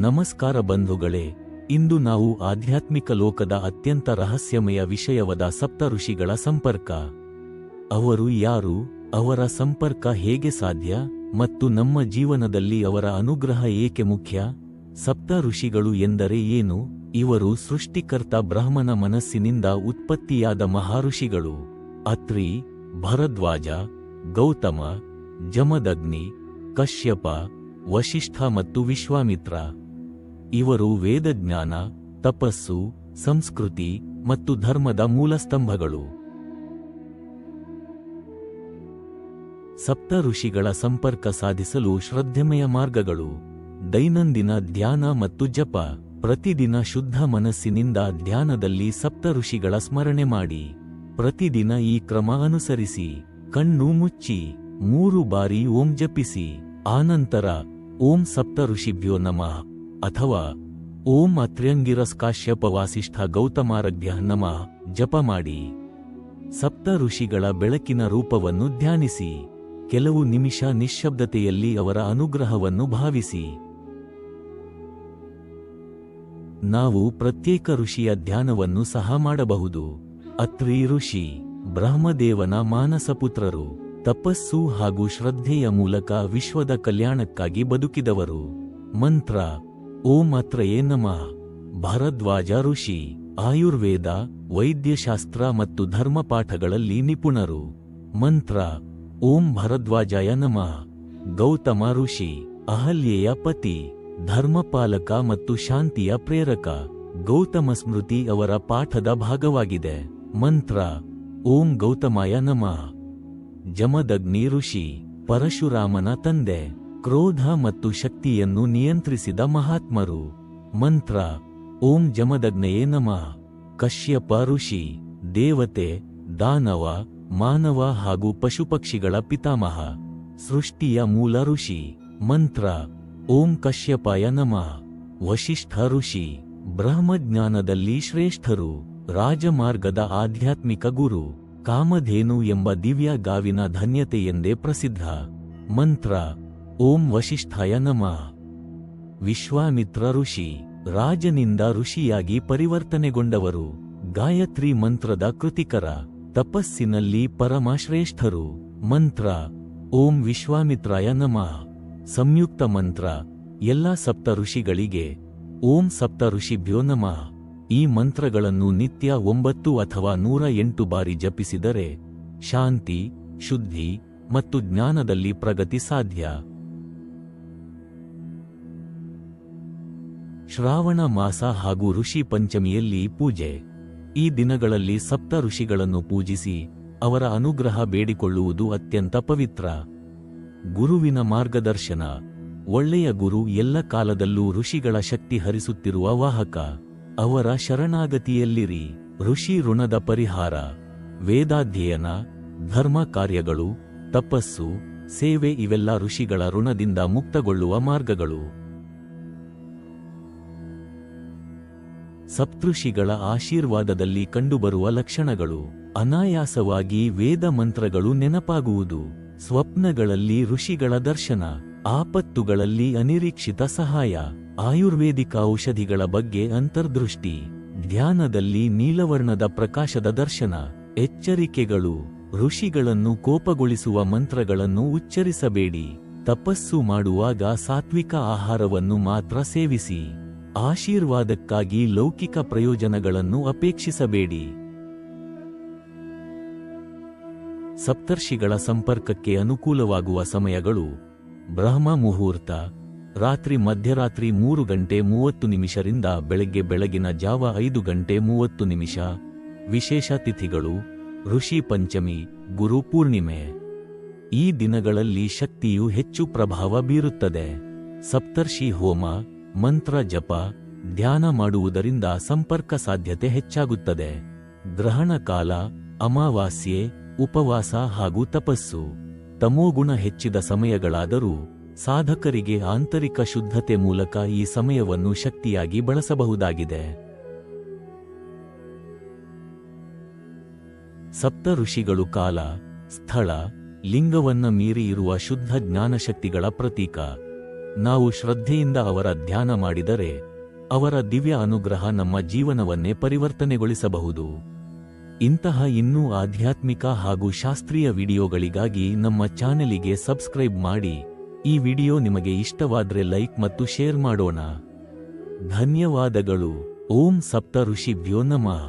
ನಮಸ್ಕಾರ ಬಂಧುಗಳೇ, ಇಂದು ನಾವು ಆಧ್ಯಾತ್ಮಿಕ ಲೋಕದ ಅತ್ಯಂತ ರಹಸ್ಯಮಯ ವಿಷಯವಾದ ಸಪ್ತ ಋಷಿಗಳ ಸಂಪರ್ಕ. ಅವರು ಯಾರು, ಅವರ ಸಂಪರ್ಕ ಹೇಗೆ ಸಾಧ್ಯ ಮತ್ತು ನಮ್ಮ ಜೀವನದಲ್ಲಿ ಅವರ ಅನುಗ್ರಹ ಏಕೆ ಮುಖ್ಯ? ಸಪ್ತ ಋಷಿಗಳು ಎಂದರೆ ಏನು? ಇವರು ಸೃಷ್ಟಿಕರ್ತ ಬ್ರಹ್ಮನ ಮನಸ್ಸಿನಿಂದ ಉತ್ಪತ್ತಿಯಾದ ಮಹಾಋಷಿಗಳು ಅತ್ರಿ, ಭರದ್ವಾಜ, ಗೌತಮ, ಜಮದಗ್ನಿ, ಕಶ್ಯಪ ವಶಿಷ್ಠ ಮತ್ತು ವಿಶ್ವಾಮಿತ್ರ. ಇವರು ವೇದಜ್ಞಾನ, ತಪಸ್ಸು, ಸಂಸ್ಕೃತಿ ಮತ್ತು ಧರ್ಮದ ಮೂಲಸ್ತಂಭಗಳು. ಸಪ್ತ ಋಷಿಗಳ ಸಂಪರ್ಕ ಸಾಧಿಸಲು ಶ್ರದ್ಧೆಮಯ ಮಾರ್ಗಗಳು. ದೈನಂದಿನ ಧ್ಯಾನ ಮತ್ತು ಜಪ, ಪ್ರತಿದಿನ ಶುದ್ಧ ಮನಸ್ಸಿನಿಂದ ಧ್ಯಾನದಲ್ಲಿ ಸಪ್ತ ಋಷಿಗಳ ಸ್ಮರಣೆ ಮಾಡಿ. ಪ್ರತಿದಿನ ಈ ಕ್ರಮ ಅನುಸರಿಸಿ, ಕಣ್ಣು ಮುಚ್ಚಿ, ಮೂರು ಬಾರಿ ಓಂ ಜಪಿಸಿ. ಆನಂತರ, ಓಂ ಸಪ್ತ ಋಷಿಭ್ಯೋ ನಮಃ. ಅಥವಾ ಓಂ ಅತ್ರ್ಯಂಗಿರಸ್ಕಾಶ್ಯಪ ವಾಸಿಷ್ಠ ಗೌತಮಾರಭ್ಯ ನಮ ಜಪ ಮಾಡಿ. ಸಪ್ತ ಋಷಿಗಳ ಬೆಳಕಿನ ರೂಪವನ್ನು ಧ್ಯಾನಿಸಿ. ಕೆಲವು ನಿಮಿಷ ನಿಶ್ಶಬ್ದತೆಯಲ್ಲಿ ಅವರ ಅನುಗ್ರಹವನ್ನು ಭಾವಿಸಿ. ನಾವು ಪ್ರತ್ಯೇಕ ಋಷಿಯ ಧ್ಯಾನವನ್ನು ಸಹ ಮಾಡಬಹುದು. ಅತ್ರಿ ಋಷಿ, ಬ್ರಹ್ಮದೇವನ ಮಾನಸಪುತ್ರರು, ತಪಸ್ಸು ಹಾಗೂ ಶ್ರದ್ಧೆಯ ಮೂಲಕ ವಿಶ್ವದ ಕಲ್ಯಾಣಕ್ಕಾಗಿ ಬದುಕಿದವರು. ಮಂತ್ರ ಓಂ ಅತ್ರಯೇ ನಮಃ. ಭರದ್ವಾಜ ಋಷಿ, ಆಯುರ್ವೇದ, ವೈದ್ಯಶಾಸ್ತ್ರ ಮತ್ತು ಧರ್ಮಪಾಠಗಳಲ್ಲಿ ನಿಪುಣರು. ಮಂತ್ರ, ಓಂ ಭರದ್ವಾಜಯ ನಮಃ. ಗೌತಮ ಋಷಿ, ಅಹಲ್ಯೆಯ ಪತಿ, ಧರ್ಮಪಾಲಕ ಮತ್ತು ಶಾಂತಿಯ ಪ್ರೇರಕ. ಗೌತಮ ಸ್ಮೃತಿ ಅವರ ಪಾಠದ ಭಾಗವಾಗಿದೆ. ಮಂತ್ರ, ಓಂ ಗೌತಮಾಯ ನಮಃ. ಜಮದಗ್ನಿ ಋಷಿ, ಪರಶುರಾಮನ ತಂದೆ. ಕ್ರೋಧ ಮತ್ತು ಶಕ್ತಿಯನ್ನು ನಿಯಂತ್ರಿಸಿದ ಮಹಾತ್ಮರು. ಮಂತ್ರ, ಓಂ ಜಮದಗ್ನೆಯೇ ನಮ. ಕಶ್ಯಪ ಋಷಿ, ದೇವತೆ, ದಾನವ, ಮಾನವ ಹಾಗೂ ಪಶುಪಕ್ಷಿಗಳ ಪಿತಾಮಹ. ಸೃಷ್ಟಿಯ ಮೂಲ ಋಷಿ. ಮಂತ್ರ, ಓಂ ಕಶ್ಯಪಾಯ ನಮ. ವಶಿಷ್ಠ ಋಷಿ. ಬ್ರಹ್ಮಜ್ಞಾನದಲ್ಲಿ ಶ್ರೇಷ್ಠರು. ರಾಜಮಾರ್ಗದ ಆಧ್ಯಾತ್ಮಿಕ ಗುರು. ಕಾಮಧೇನು ಎಂಬ ದಿವ್ಯ ಗಾವಿನ ಧನ್ಯತೆಯೆಂದೇ ಪ್ರಸಿದ್ಧ. ಮಂತ್ರ ಓಂ ವಶಿಷ್ಠಾಯ ನಮಃ. ವಿಶ್ವಾಮಿತ್ರ ಋಷಿ, ರಾಜನಿಂದ ಋಷಿಯಾಗಿ ಪರಿವರ್ತನೆಗೊಂಡವರು, ಗಾಯತ್ರಿ ಮಂತ್ರದ ಕೃತಿಕರ, ತಪಸ್ಸಿನಲ್ಲಿ ಪರಮಶ್ರೇಷ್ಠರು. ಮಂತ್ರ, ಓಂ ವಿಶ್ವಾಮಿತ್ರಾಯ ನಮಃ. ಸಂಯುಕ್ತ ಮಂತ್ರ, ಎಲ್ಲ ಸಪ್ತ ಋಷಿಗಳಿಗೆ, ಓಂ ಸಪ್ತ ಋಷಿಭ್ಯೋ ನಮಃ. ಈ ಮಂತ್ರಗಳನ್ನು ನಿತ್ಯ ಒಂಬತ್ತು ಅಥವಾ ನೂರ ಎಂಟು ಬಾರಿ ಜಪಿಸಿದರೆ, ಶಾಂತಿ, ಶುದ್ಧಿ ಮತ್ತು ಜ್ಞಾನದಲ್ಲಿ ಪ್ರಗತಿ ಸಾಧ್ಯ. ಶ್ರಾವಣ ಮಾಸ ಹಾಗೂ ಋಷಿ ಪಂಚಮಿಯಲ್ಲಿ ಪೂಜೆ. ಈ ದಿನಗಳಲ್ಲಿ ಸಪ್ತ ಋಷಿಗಳನ್ನು ಪೂಜಿಸಿ ಅವರ ಅನುಗ್ರಹ ಬೇಡಿಕೊಳ್ಳುವುದು ಅತ್ಯಂತ ಪವಿತ್ರ. ಗುರುವಿನ ಮಾರ್ಗದರ್ಶನ. ಒಳ್ಳೆಯ ಗುರು ಎಲ್ಲ ಕಾಲದಲ್ಲೂ ಋಷಿಗಳ ಶಕ್ತಿ ಹರಿಸುತ್ತಿರುವ ವಾಹಕ. ಅವರ ಶರಣಾಗತಿಯಲ್ಲಿರಿ. ಋಷಿ ಋಣದ ಪರಿಹಾರ. ವೇದಾಧ್ಯಯನ, ಧರ್ಮ ಕಾರ್ಯಗಳು, ತಪಸ್ಸು, ಸೇವೆ ಇವೆಲ್ಲ ಋಷಿಗಳ ಋಣದಿಂದ ಮುಕ್ತಗೊಳ್ಳುವ ಮಾರ್ಗಗಳು. ಸಪ್ತೃಷಿಗಳ ಆಶೀರ್ವಾದದಲ್ಲಿ ಕಂಡುಬರುವ ಲಕ್ಷಣಗಳು. ಅನಾಯಾಸವಾಗಿ ವೇದ ಮಂತ್ರಗಳು ನೆನಪಾಗುವುದು. ಸ್ವಪ್ನಗಳಲ್ಲಿ ಋಷಿಗಳ ದರ್ಶನ. ಆಪತ್ತುಗಳಲ್ಲಿ ಅನಿರೀಕ್ಷಿತ ಸಹಾಯ. ಆಯುರ್ವೇದಿಕ ಔಷಧಿಗಳ ಬಗ್ಗೆ ಅಂತರ್ದೃಷ್ಟಿ. ಧ್ಯಾನದಲ್ಲಿ ನೀಲವರ್ಣದ ಪ್ರಕಾಶದ ದರ್ಶನ. ಎಚ್ಚರಿಕೆಗಳು. ಋಷಿಗಳನ್ನು ಕೋಪಗೊಳಿಸುವ ಮಂತ್ರಗಳನ್ನು ಉಚ್ಚರಿಸಬೇಡಿ. ತಪಸ್ಸು ಮಾಡುವಾಗ ಸಾತ್ವಿಕ ಆಹಾರವನ್ನು ಮಾತ್ರ ಸೇವಿಸಿ. ಆಶೀರ್ವಾದಕ್ಕಾಗಿ ಲೌಕಿಕ ಪ್ರಯೋಜನಗಳನ್ನು ಅಪೇಕ್ಷಿಸಬೇಡಿ. ಸಪ್ತರ್ಷಿಗಳ ಸಂಪರ್ಕಕ್ಕೆ ಅನುಕೂಲವಾಗುವ ಸಮಯಗಳು. ಬ್ರಹ್ಮ ಮುಹೂರ್ತ. ರಾತ್ರಿ ಮಧ್ಯರಾತ್ರಿ ಮೂರು ಗಂಟೆ ಮೂವತ್ತು ನಿಮಿಷರಿಂದ ಬೆಳಗ್ಗೆ ಬೆಳಗಿನ ಜಾವ ಐದು ಗಂಟೆ ಮೂವತ್ತು ನಿಮಿಷ. ವಿಶೇಷ ತಿಥಿಗಳು. ಋಷಿ ಪಂಚಮಿ, ಗುರು ಪೂರ್ಣಿಮೆ. ಈ ದಿನಗಳಲ್ಲಿ ಶಕ್ತಿಯು ಹೆಚ್ಚು ಪ್ರಭಾವ ಬೀರುತ್ತದೆ. ಸಪ್ತರ್ಷಿ ಹೋಮ. ಮಂತ್ರ ಜಪ, ಧ್ಯಾನ ಮಾಡುವುದರಿಂದ ಸಂಪರ್ಕ ಸಾಧ್ಯತೆ ಹೆಚ್ಚಾಗುತ್ತದೆ. ಗ್ರಹಣ ಕಾಲ, ಅಮಾವಾಸ್ಯೆ, ಉಪವಾಸ ಹಾಗೂ ತಪಸ್ಸು. ತಮೋಗುಣ ಹೆಚ್ಚಿದ ಸಮಯಗಳಾದರೂ ಸಾಧಕರಿಗೆ ಆಂತರಿಕ ಶುದ್ಧತೆ ಮೂಲಕ ಈ ಸಮಯವನ್ನು ಶಕ್ತಿಯಾಗಿ ಬಳಸಬಹುದಾಗಿದೆ. ಸಪ್ತ ಋಷಿಗಳು ಕಾಲ, ಸ್ಥಳ, ಲಿಂಗವನ್ನ ಮೀರಿ ಇರುವ ಶುದ್ಧ ಜ್ಞಾನಶಕ್ತಿಗಳ ಪ್ರತೀಕ. ನಾವು ಶ್ರದ್ಧೆಯಿಂದ ಅವರ ಧ್ಯಾನ ಮಾಡಿದರೆ ಅವರ ದಿವ್ಯ ಅನುಗ್ರಹ ನಮ್ಮ ಜೀವನವನ್ನೇ ಪರಿವರ್ತನೆಗೊಳಿಸಬಹುದು. ಇಂತಹ ಇನ್ನೂ ಆಧ್ಯಾತ್ಮಿಕ ಹಾಗೂ ಶಾಸ್ತ್ರೀಯ ವಿಡಿಯೋಗಳಿಗಾಗಿ ನಮ್ಮ ಚಾನೆಲಿಗೆ ಸಬ್ಸ್ಕ್ರೈಬ್ ಮಾಡಿ, ಈ ವಿಡಿಯೋ ನಿಮಗೆ ಇಷ್ಟವಾದ್ರೆ ಲೈಕ್ ಮತ್ತು ಶೇರ್ ಮಾಡೋಣ. ಧನ್ಯವಾದಗಳು. ಓಂ ಸಪ್ತ ಋಷಿಭ್ಯೋ ನಮಃ.